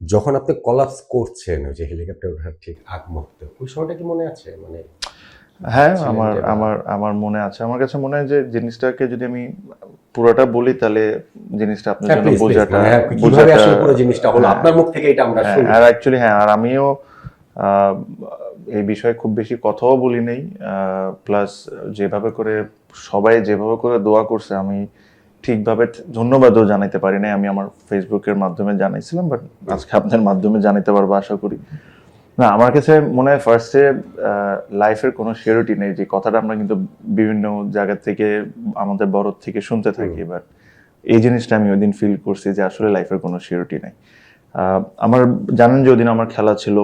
যখন আপনি কলাপস করছেন ওই যে হেলিকপ্টার ওঠার ঠিক আগ মুহূর্তে ওই সময়টা কি মনে আছে? মানে হ্যাঁ আমার আমার আমার মনে আছে। আমার কাছে মনে হয় যে জিনিসটাকে যদি আমি পুরোটা বলি তাহলে জিনিসটা আপনার হ্যাঁ, জন্য বোঝাটা হ্যাঁ, বোঝাটা- আসলে পুরো জিনিসটা হলো? হ্যাঁ, আপনার মুখ থেকে এটা আমরা শুনি। আর অ্যাকচুয়ালি হ্যাঁ আর আমিও আহ, এই বিষয়ে খুব বেশি কথাও বলি নেই। প্লাস যেভাবে করে সবাই যেভাবে করে দোয়া করছে আমি ঠিকভাবে ধন্যবাদও জানাইতে পারি নাই। আমি আমার ফেসবুকের মাধ্যমে জানাইছিলাম বাট আজকে আপনার মাধ্যমে জানাইতে পারব আশা করি। না আমার কাছে মনে হয় ফার্স্টে লাইফের কোনো সিওরিটি নেই যে কথাটা আমরা কিন্তু বিভিন্ন জায়গা থেকে আমাদের বড় থেকে শুনতে থাকি বাট এই জিনিসটা আমি ওই দিন ফিল করছি যে আসলে লাইফের কোনো শিওরিটি নেই। আহ, আমার জানেন যে ওদিন আমার খেলা ছিল।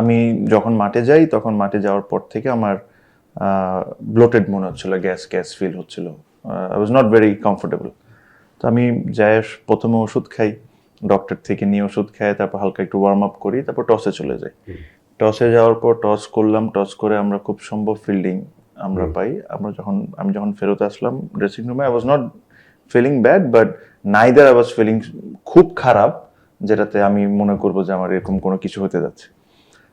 আমি যখন মাঠে যাই তখন মাঠে যাওয়ার পর থেকে আমার ব্লোটেড মনে হচ্ছিল গ্যাস গ্যাস ফিল হচ্ছিল। I was not very comfortable তো আমি যাই প্রথমে ওষুধ খাই ডক্টর থেকে নিয়ে ওষুধ খাই তারপর হালকা একটু ওয়ার্ম আপ করি তারপর টসে চলে যাই। টসে যাওয়ার পর টস করলাম টস করে আমরা খুব সম্ভব ফিল্ডিং আমরা পাই। আমরা যখন আমি যখন ফেরত আসলাম dressing room I was not feeling bad but neither I was feeling খুব খারাপ যেটাতে আমি মনে করব যে আমার এরকম কোনো কিছু হতে যাচ্ছে।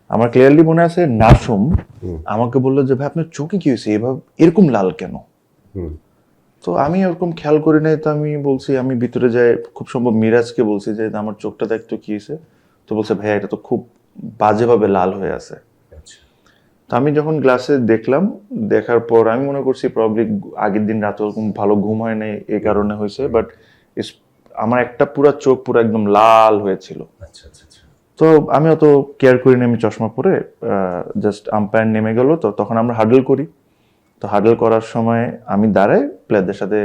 আমার ক্লিয়ারলি মনে আছে নাসুম আমাকে বলল যে ভাই আপনার চোখে কি হয়েছে? এভাবে এরকম লাল কেন। তো আমি ওরকম খেয়াল করি নাই তো আমি বলছি আমি ভিতরে যাই খুব সম্ভব মিরাজকে বলছি যে আমার চোখটা দেখতো কি হয়েছে? তো বলছে ভাইয়া এটা তো খুব বাজেভাবে লাল হয়ে আছে। আচ্ছা। তো আমি যখন গ্লাসে দেখলাম দেখার পর আমি মনে করছি প্রবলি আগের দিন রাতে ওরকম ভালো ঘুম হয় নাই এই কারণে হয়েছে বাট আমার একটা পুরো চোখ পুরো একদম লাল হয়েছিল। আচ্ছা আচ্ছা তো আমি অত কেয়ার করিনি আমি চশমা পরে জাস্ট আম্পায়ার নেমে গেল তো তখন আমরা হাডল করি। তো হার্ডেল করার সময় আমি দাঁড়াই প্লেয়ারদের সাথে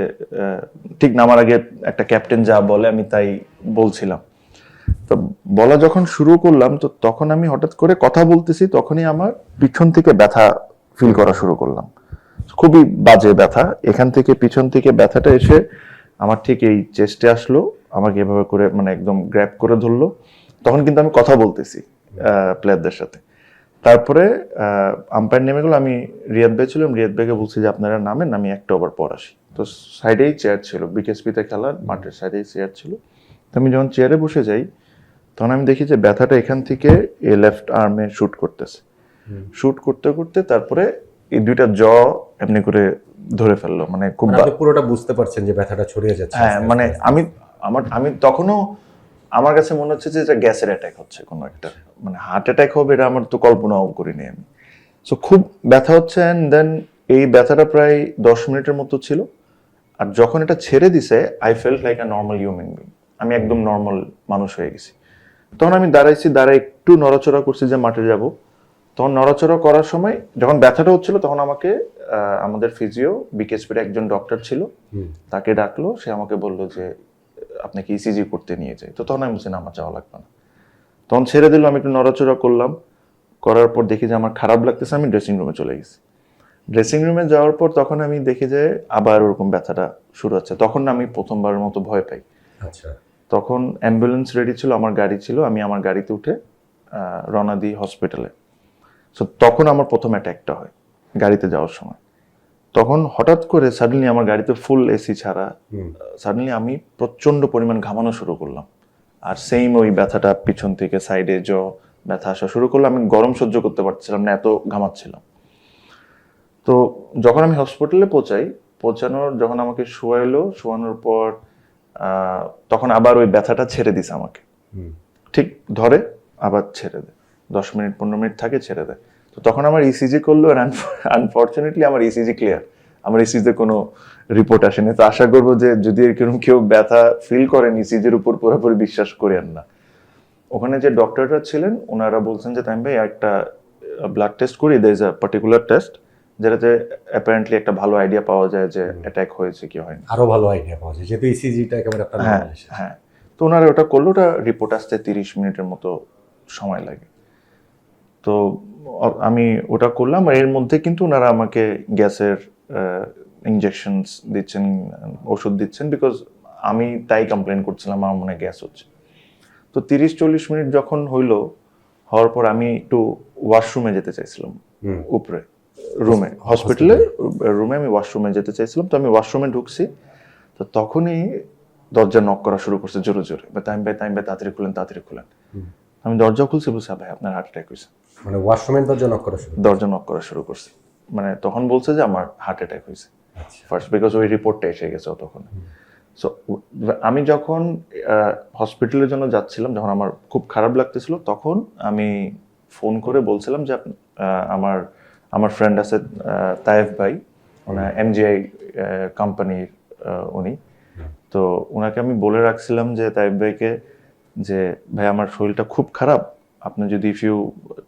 ঠিক নামার আগে একটা ক্যাপ্টেন যা বলে আমি তাই বলছিলাম। তো বলা যখন শুরু করলাম, তো তখন আমি হঠাৎ করে কথা বলতেছি, তখনই আমার পিছন থেকে ব্যথা ফিল করা শুরু করলাম। খুবই বাজে ব্যথা, এখান থেকে পিছন থেকে ব্যথাটা এসে আমার ঠিক এই চেস্টে আসলো, আমাকে এভাবে করে মানে একদম গ্র্যাপ করে ধরলো। তখন কিন্তু আমি কথা বলতেছি প্লেয়ারদের সাথে। তারপরে আম্পায়ার নেমে গেলো আমি রিয়াদ ভাই ছিলাম। রিয়াদ ভাইকে বলছি যে আপনারা নামেন আমি একটা ওভার পর আসি। তো সাইডেই চেয়ার ছিল বিকেএসপিতে খেলার মাঠের সাইডেই চেয়ার ছিল। তো আমি যখন চেয়ারে বসে যাই তখন আমি দেখি যে ব্যথাটা এখান থেকে এ লেফট আর্মে শুট করতেছে। শুট করতে করতে তারপরে এই দুইটা জ এমনি করে ধরে ফেলল। মানে খুব মানে পুরোটা বুঝতে পারছেন যে ব্যথাটা ছড়িয়ে যাচ্ছে। হ্যাঁ মানে আমি আমার আমি তখনও আমার কাছে মনে হচ্ছে যে এটা গ্যাসের অ্যাটাক হচ্ছে কোনো একটা। মানে হার্ট অ্যাটাক হবে এটা আমার তো কল্পনাও করিনি আমি। সো খুব ব্যথা হচ্ছে অ্যান্ড দেন এই ব্যথাটা প্রায় দশ মিনিটের মতো ছিল। আর যখন এটা ছেড়ে দিছে I felt like a normal human being আমি একদম নর্মাল মানুষ হয়ে গেছি। তখন আমি দাঁড়াইছি দাঁড়াই একটু নড়াচড়া করছি যে মাঠে যাব। তখন নড়াচড়া করার সময় যখন ব্যথাটা হচ্ছিল তখন আমাকে আহ, আমাদের ফিজিও বিকেএসপির একজন ডক্টর ছিল। তাকে ডাকলো সে আমাকে বলল যে আপনাকে ইসিজি করতে নিয়ে যাই তো তখন আমি বলছি না আমার যাওয়া লাগবে না। তখন ছেড়ে দিল আমি একটু নড়াচড়া করলাম। করার পর দেখি যে আমার খারাপ লাগতেছে আমি ড্রেসিং রুমে চলে গেছি। ড্রেসিং রুমে যাওয়ার পর তখন আমি দেখি যে আবার ওরকম ব্যথাটা শুরু হচ্ছে। তখন না আমি প্রথমবারের মতো ভয় পাই। আচ্ছা। তখন অ্যাম্বুলেন্স রেডি ছিল আমার গাড়ি ছিল আমি আমার গাড়িতে উঠে আহ, রওনা দিই হসপিটালে সো তখন আমার প্রথম অ্যাট্যাকটা হয় গাড়িতে যাওয়ার সময়। তখন হঠাৎ করে সাডেনলি আমার গাড়িতে ফুল এসি ছাড়া সাডেনলি আমি প্রচণ্ড পরিমাণ ঘামানো শুরু করলাম। আর সেম ওই ব্যথাটা পিছন থেকে সাইডে জ ব্যথা আসা শুরু করল আমি গরম সহ্য করতে পারছিলাম না এত ঘামাচ্ছিলাম। তো যখন আমি হসপিটালে পৌঁছাই পৌঁছানোর যখন আমাকে শোয়াইলো শোয়ানোর পর আহ, তখন আবার ওই ব্যথাটা ছেড়ে দিছে আমাকে। ঠিক ধরে আবার ছেড়ে দেয়। দশ মিনিট পনেরো মিনিট থাকে ছেড়ে দেয়। তো তখন আমার ইসিজি করল আনফর্চুনেটলি আমার ইসিজি ক্লিয়ার আমার ইসিজিতে কোনো রিপোর্ট আসেনি। তো আশা করব যে যদি এরকম কেউ ব্যথা ফিল করেন ইসিজির উপর পুরোপুরি বিশ্বাস করেন না। ওখানে যে ডক্টররা ছিলেন ওনারা বলছেন যে তাই ভাই একটা ব্লাড টেস্ট করি there is a particular test যেটাতে অ্যাপারেন্টলি একটা ভালো আইডিয়া পাওয়া যায় যে অ্যাটাক হয়েছে কি হয়নি। আরও ভালো আইডিয়া পাওয়া যায় যেহেতু ইসিজিটা একেবারে আপনার হ্যাঁ হ্যাঁ। তো ওনারা ওটা করল ওটা রিপোর্ট আসতে তিরিশ মিনিটের মতো সময় লাগে। তো আমি ওটা করলাম আর এর মধ্যে কিন্তু ওনারা আমাকে গ্যাসের ইনজেকশন দিচ্ছেন ওষুধ দিচ্ছেন বিকজ আমি তাই কমপ্লেন করছিলাম আমার মনে গ্যাস হচ্ছে। তো তিরিশ চল্লিশ মিনিট যখন হইল হওয়ার পর আমি একটু ওয়াশরুমে যেতে চাইছিলাম। উপরে রুমে হসপিটালে রুমে আমি ওয়াশরুমে যেতে চাইছিলাম। তো আমি ওয়াশরুমে ঢুকছি তো তখনই দরজা নক করা শুরু করছে জোরে জোরে। বা তাইম ভাই তাইম ভাই তাড়াতাড়ি খুলেন তাড়াতাড়ি খুলেন। আমি দরজা খুলছি বলছি "হ্যাঁ ভাই আপনার হার্ট অ্যাটাক হয়েছে মানে ওয়াশরুমের দরজা নক করা শুরু দরজা নক করা শুরু করছি। মানে তখন বলছে যে আমার হার্ট অ্যাটাক হয়েছে। আচ্ছা। ফার্স্ট বিকজ ওই রিপোর্টটা এসে গেছে তখন। সো আমি যখন হসপিটালের জন্য যাচ্ছিলাম যখন আমার খুব খারাপ লাগতেছিল তখন আমি ফোন করে বলছিলাম যে আমার আমার ফ্রেন্ড আছে তায়েফ ভাই। এমজিআই কোম্পানির উনি। তো ওনাকে আমি বলে রাখছিলাম যে তাইফ ভাইকে যে ভাই আমার শরীরটা খুব খারাপ। আপনি যদি ইফ ইউ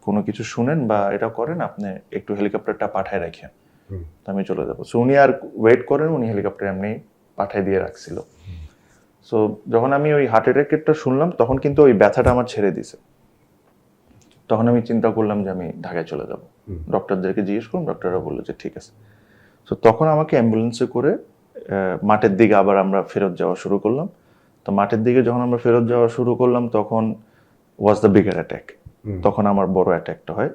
কোনো কিছু শুনেন বা এটা করেন আপনি একটু হেলিকপ্টারটা পাঠায় রাখেন। তো আমি চলে যাব। সো উনি আর ওয়েট করেন উনি হেলিকপ্টার এমনি পাঠায় দিয়ে রাখছিল। সো যখন আমি ওই হার্ট অ্যাটাকেরটা শুনলাম তখন কিন্তু ওই ব্যথাটা আমার ছেড়ে দিছে। তখন আমি চিন্তা করলাম যে আমি ঢাকায় চলে যাব। ডক্টরদেরকে জিজ্ঞেস করলাম ডক্টররা বলল যে ঠিক আছে। সো তখন আমাকে অ্যাম্বুলেন্সে করে মাঠের দিকে আবার আমরা ফেরত যাওয়া শুরু করলাম। তো মাঠের দিকে যখন আমরা ফেরত যাওয়া শুরু করলাম তখন ওয়াজ দ্য বিগার অ্যাটাক তখন আমার বড় অ্যাটাকটা হয়